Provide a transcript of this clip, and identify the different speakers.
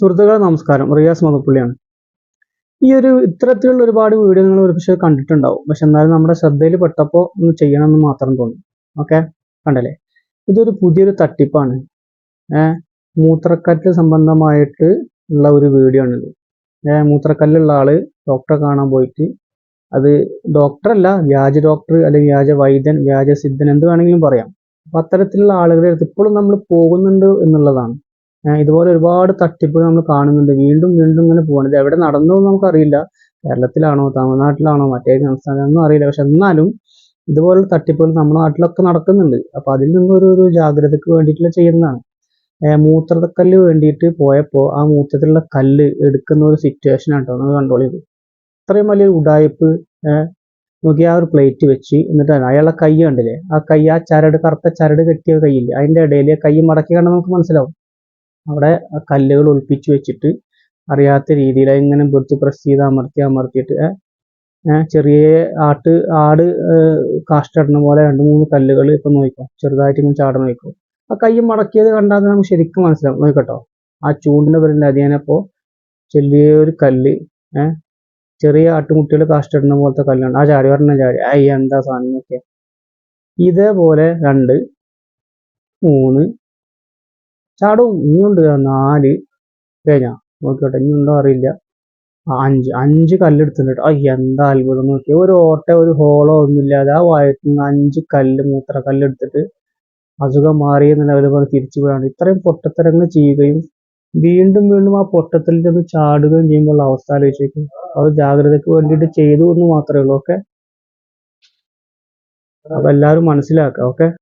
Speaker 1: സുഹൃത്തുക്കളെ നമസ്കാരം. റിയാസ് മതപ്പുള്ളിയാണ് ഈ ഒരു ഇത്തരത്തിലുള്ള ഒരുപാട് വീഡിയോ നിങ്ങൾ ഒരുപക്ഷെ കണ്ടിട്ടുണ്ടാവും. പക്ഷെ എന്നാലും നമ്മുടെ ശ്രദ്ധയിൽ പെട്ടപ്പോൾ ഒന്ന് ചെയ്യണമെന്ന് മാത്രം തോന്നി. ഓക്കെ? കണ്ടല്ലേ? ഇതൊരു പുതിയൊരു തട്ടിപ്പാണ്. ഏഹ് മൂത്രക്കല്ല് സംബന്ധമായിട്ട് ഉള്ള ഒരു വീഡിയോ ആണിത്. ഏഹ് മൂത്രക്കല്ലുള്ള ആൾ ഡോക്ടറെ കാണാൻ പോയിട്ട് അത് ഡോക്ടറല്ല വ്യാജ ഡോക്ടർ അല്ലെങ്കിൽ വ്യാജ വൈദ്യൻ വ്യാജ സിദ്ധൻ എന്ത് വേണമെങ്കിലും പറയാം. അപ്പൊ അത്തരത്തിലുള്ള ആളുകളുടെ അടുത്ത് ഇപ്പോഴും നമ്മൾ പോകുന്നുണ്ട് എന്നുള്ളതാണ്. ഇതുപോലെ ഒരുപാട് തട്ടിപ്പ് നമ്മൾ കാണുന്നുണ്ട്. വീണ്ടും വീണ്ടും ഇങ്ങനെ ഇത് എവിടെ നടന്നു എന്ന് നമുക്കറിയില്ല. കേരളത്തിലാണോ തമിഴ്നാട്ടിലാണോ മറ്റേ സംസ്ഥാനമൊന്നും അറിയില്ല. പക്ഷെ എന്നാലും ഇതുപോലുള്ള തട്ടിപ്പുകൾ നമ്മുടെ നാട്ടിലൊക്കെ നടക്കുന്നുണ്ട്. അപ്പൊ അതിൽ നിന്നും ഒരു ജാഗ്രതയ്ക്ക് വേണ്ടിയിട്ടുള്ള ചെയ്യുന്നതാണ്. മൂത്രക്കല്ല് വേണ്ടിയിട്ട് പോയപ്പോൾ ആ മൂത്രത്തിലുള്ള കല്ല് എടുക്കുന്ന ഒരു സിറ്റുവേഷൻ ആട്ടോ നമ്മൾ കൺട്രോൾ ചെയ്തു ഇത്രയും വലിയൊരു ഉടായ്പ് നോക്കി ആ ഒരു പ്ലേറ്റ് വെച്ച് എന്നിട്ട് അയാളെ കൈ കണ്ടില്ലേ? ആ കൈ ആ ചരട് കറുത്ത ചരട് കെട്ടിയ കൈയില്ലേ? അതിന്റെ ഇടയിൽ കൈ മടക്കി കണ്ടാൽ നമുക്ക് മനസ്സിലാവും. അവിടെ കല്ലുകൾ ഒളിപ്പിച്ച് വെച്ചിട്ട് അറിയാത്ത രീതിയിൽ ഇങ്ങനെ വെച്ച് പ്രസ് ചെയ്ത് അമർത്തി അമർത്തിയിട്ട് ചെറിയ ആട്ട് ആട് കാഷ്ടിടുന്ന പോലെ രണ്ട് മൂന്ന് കല്ലുകൾ ഇപ്പൊ നോക്കാം ചെറുതായിട്ട് ഇങ്ങനെ ചാടണം നോക്കും ആ കൈ മടക്കിയത് കണ്ടാൽ നമുക്ക് ശരിക്കും മനസ്സിലാവും. നോക്കട്ടോ ആ ചൂണ്ടിന്റെ പേരിൽ അതിയാനപ്പോ ചെറിയൊരു കല്ല് ചെറിയ ആട്ടുമുട്ടികൾ കാഷ്ടിടുന്ന പോലത്തെ കല്ലാണ്. ആ ചാടി പറഞ്ഞ ചാടി. അയ്യ എന്താ സാധനം ഇതേപോലെ രണ്ട് മൂന്ന് ചാടും ഇനിയുണ്ട് നാല്. കഴിഞ്ഞാ നോക്കിയോട്ടെ ഇനിയുണ്ടോ അറിയില്ല. അഞ്ച്. അഞ്ച് കല്ലെടുത്തിട്ടുണ്ട്. ആ എന്താ അത്ഭുതം നോക്കി ഒരു ഓട്ട ഒരു ഹോളോ ഒന്നുമില്ലാതെ ആ വയറ്റിൽ അഞ്ച് കല്ല് മൂത്ര കല്ലെടുത്തിട്ട് അസുഖം മാറി എന്നുള്ള അവർ പറഞ്ഞ് തിരിച്ചു പോയാണ്. ഇത്രയും പൊട്ടത്തരങ്ങൾ ചെയ്യുകയും വീണ്ടും വീണ്ടും ആ പൊട്ടത്തിൽ നിന്ന് ചാടുകയും ചെയ്യുമ്പോൾ അവസ്ഥ ആലോചിച്ചേക്കും. അത് ജാഗ്രതയ്ക്ക് വേണ്ടിയിട്ട് ചെയ്തു എന്ന് മാത്രമേ ഉള്ളൂ ഓക്കെ? അപ്പൊ എല്ലാവരും മനസ്സിലാക്കുക ഓക്കെ?